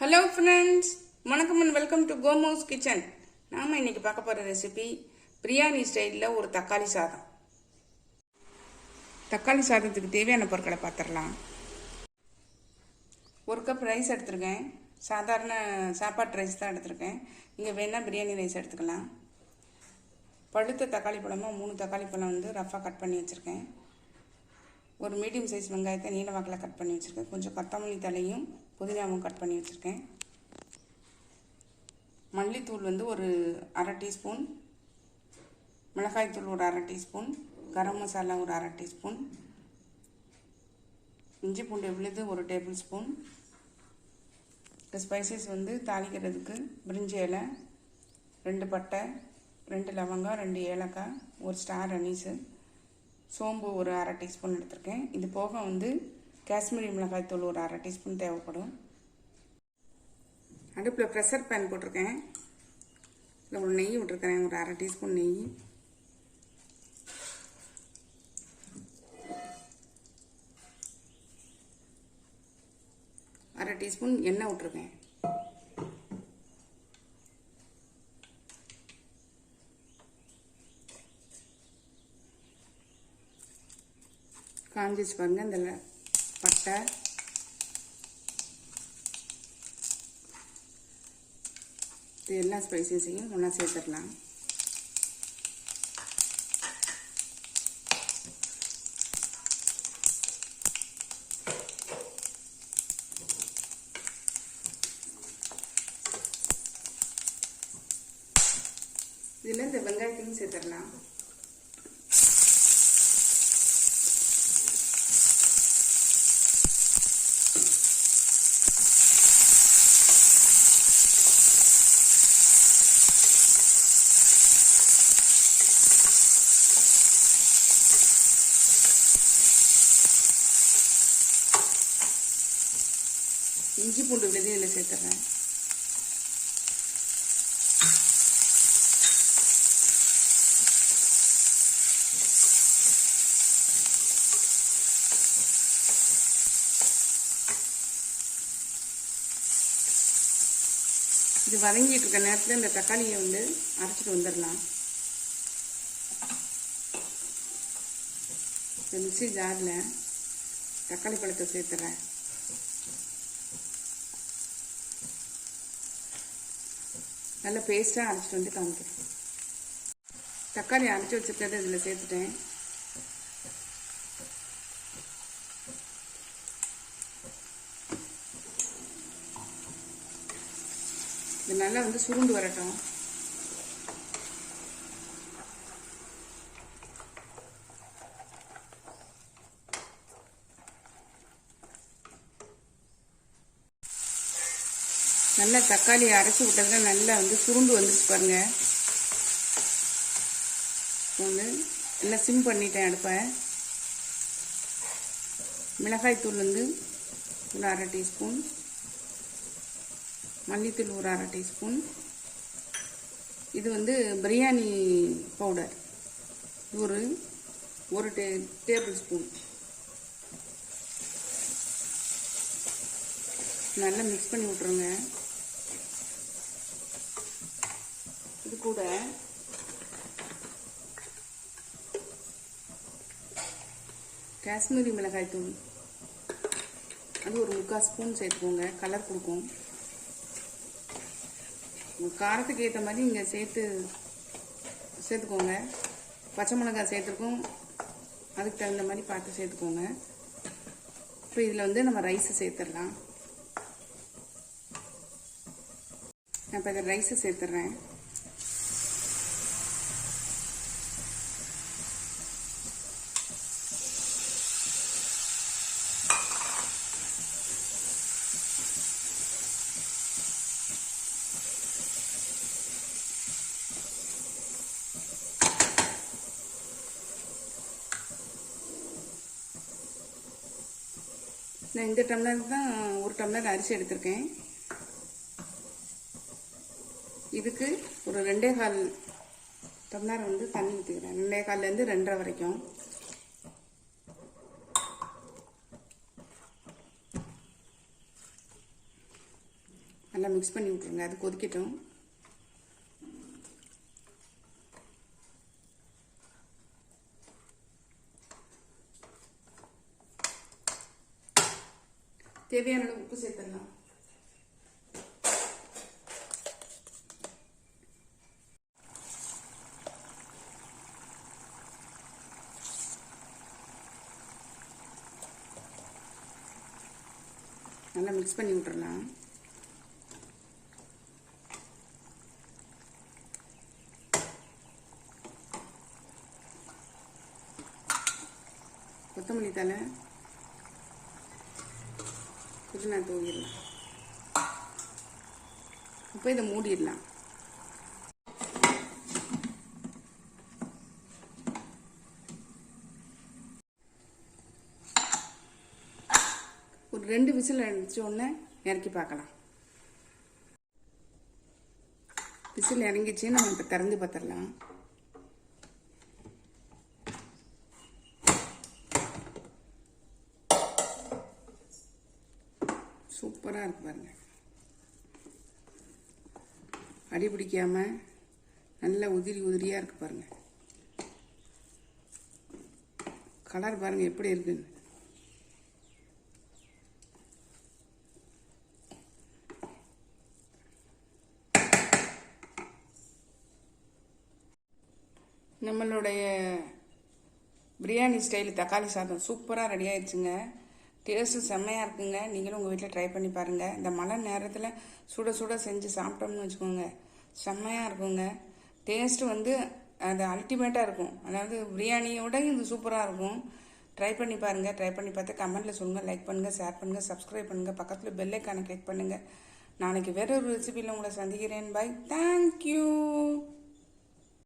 Hello friends வணக்கம் and welcome to கோமோஸ் kitchen நாம இன்னைக்கு பார்க்க போகிற ரெசிபி பிரியாணி ஸ்டைலில் ஒரு தக்காளி சாதம். தக்காளி சாதத்துக்கு தேவையான பொருட்களை பார்த்துடலாம். ஒரு கப் ரைஸ் எடுத்திருக்கேன். சாதாரண சாப்பாட்டு ரைஸ் தான் எடுத்திருக்கேன். நீங்கள் வேணால் பிரியாணி ரைஸ் எடுத்துக்கலாம். பழுத்த தக்காளி பழமாக மூணு தக்காளி பழம் வந்து ரஃபாக கட் பண்ணி வச்சுருக்கேன். ஒரு மீடியம் சைஸ் வெங்காயத்தை நீல வாக்கில் கட் பண்ணி வச்சுருக்கேன். கொஞ்சம் கொத்தமல்லி தலையும் புதினாவும் கட் பண்ணி வச்சுருக்கேன். மல்லித்தூள் வந்து ஒரு அரை டீஸ்பூன். மிளகாய்த்தூள் ஒரு அரை டீஸ்பூன். கரம் மசாலா ஒரு அரை டீஸ்பூன். இஞ்சி பூண்டு விழுது ஒரு டேபிள் ஸ்பூன். இந்த ஸ்பைசஸ் வந்து தாளிக்கிறதுக்கு பிரிஞ்சி இலை ரெண்டு பட்டை ரெண்டு லவங்கம் ரெண்டு ஏலக்காய் ஒரு ஸ்டார் அனீஸு சோம்பு ஒரு அரை டீஸ்பூன் எடுத்திருக்கேன். இது போக வந்து காஷ்மீரி மிளகாய் தூள் ஒரு அரை டீஸ்பூன் தேவைப்படும். அடுப்பில் ப்ரெஷர் பேன் போட்டிருக்கேன். இதில் ஒரு நெய் விட்டுருக்கிறேன் ஒரு அரை டீஸ்பூன் நெய். அரை டீஸ்பூன் எண்ணெய் விட்டுருக்கேன். காஞ்சிச்சு பாருங்க இந்த பட்டை. இது எல்லா ஸ்பைசஸையும் ஒன்றா சேர்த்துடலாம். இதில் இந்த வெங்காயத்தையும் சேர்த்துடலாம். இஞ்சி பூண்டு விழுதையும் இதில் சேர்த்துறேன். இது வதங்கிட்டு இருக்க நேரத்தில் இந்த தக்காளியை வந்து அரைச்சிட்டு வந்துடலாம். இந்த மிக்சி ஜாரில் தக்காளி பழத்தை சேர்த்துறேன். நல்ல பேஸ்ட்டாக அரைச்சிட்டு வந்து காமிக்கிறேன். தக்காளி அரைச்சி வச்சுருக்கிறத இதில் சேர்த்துட்டேன். இது நல்லா வந்து சுருண்டு வரட்டும். நல்லா தக்காளி அரைச்சி விட்டதுல நல்லா வந்து சுருண்டு வந்துருச்சு பாருங்க. ஒன்று நல்லா சிம் பண்ணிட்டேன் அடுப்பை. மிளகாய் தூள் வந்து ஒரு அரை டீஸ்பூன். மல்லித்தூள் ஒரு அரை டீஸ்பூன். இது வந்து பிரியாணி பவுடர். ஒரு ஒரு டே டேபிள் ஸ்பூன். நல்லா மிக்ஸ் பண்ணி விட்ருங்க கூட. காஷ்மீரி மிளகாய் தூள். அது ஒரு முக்கால் ஸ்பூன் சேர்த்துக்கோங்க. கலர் கொடுக்கும். காரத்துக்கு ஏற்ற மாதிரி இங்கே சேர்த்து சேர்த்துக்கோங்க. பச்சை மிளகாய் சேர்த்துருக்கோம். அதுக்கு தகுந்த மாதிரி பார்த்து சேர்த்துக்கோங்க. இப்போ இதில் வந்து நம்ம ரைஸை சேர்த்துடலாம். நான் இப்போ இதில் ரைஸை சேர்த்துட்றேன் நான் இந்த டம்ளர் தான் ஒரு டம்ளர் அரிசி எடுத்திருக்கேன். இதுக்கு ஒரு ரெண்டே கால் டம்ளர் வந்து தண்ணி ஊற்றிக்கிறேன் ரெண்டே கால்லேருந்து ரெண்டரை வரைக்கும். நல்லா மிக்ஸ் பண்ணி விட்ருங்க அது கொதிக்கட்டும். தேவையான அளவு உப்பு சேர்த்துடலாம். நல்லா மிக்ஸ் பண்ணி விட்டுறலாம். கொத்தமல்லி தலை எடுத்துட்டு நான் தூங்கிடலாம். இப்போ இதை மூடிடலாம். ஒரு ரெண்டு விசில் அடிச்சு ஒன்று இறக்கி பார்க்கலாம். விசில் இறங்கிச்சு நம்ம இப்போ திறந்து பார்த்துடலாம். சூப்பராக இருக்கு பாருங்க. அடி பிடிக்காம நல்ல உதிரி உதிரியாக இருக்கு பாருங்க. கலர் பாருங்க எப்படி இருக்குன்னு. நம்மளுடைய பிரியாணி ஸ்டைல் தக்காளி சாதம் சூப்பராக ரெடி ஆயிடுச்சுங்க. டேஸ்ட்டு செம்மையாக இருக்குங்க. நீங்களும் உங்கள் வீட்டில் ட்ரை பண்ணி பாருங்கள் இந்த மழை நேரத்தில் சுட சுட செஞ்சு சாப்பிட்டோம்னு வச்சுக்கோங்க செம்மையாக இருக்குங்க. டேஸ்ட்டு வந்து அது அல்டிமேட்டாக இருக்கும். அதாவது பிரியாணியோட இது சூப்பராக இருக்கும். ட்ரை பண்ணி பாருங்கள் ட்ரை பண்ணி பார்த்து கமெண்ட்டில் சொல்லுங்கள் லைக் பண்ணுங்கள் ஷேர் பண்ணுங்கள் சப்ஸ்கிரைப் பண்ணுங்கள் பக்கத்தில் பெல் ஐக்கானை கிளிக் பண்ணுங்கள் நாளைக்கு வேற ஒரு ரெசிபியில் உங்களை சந்திக்கிறேன். Bye thank you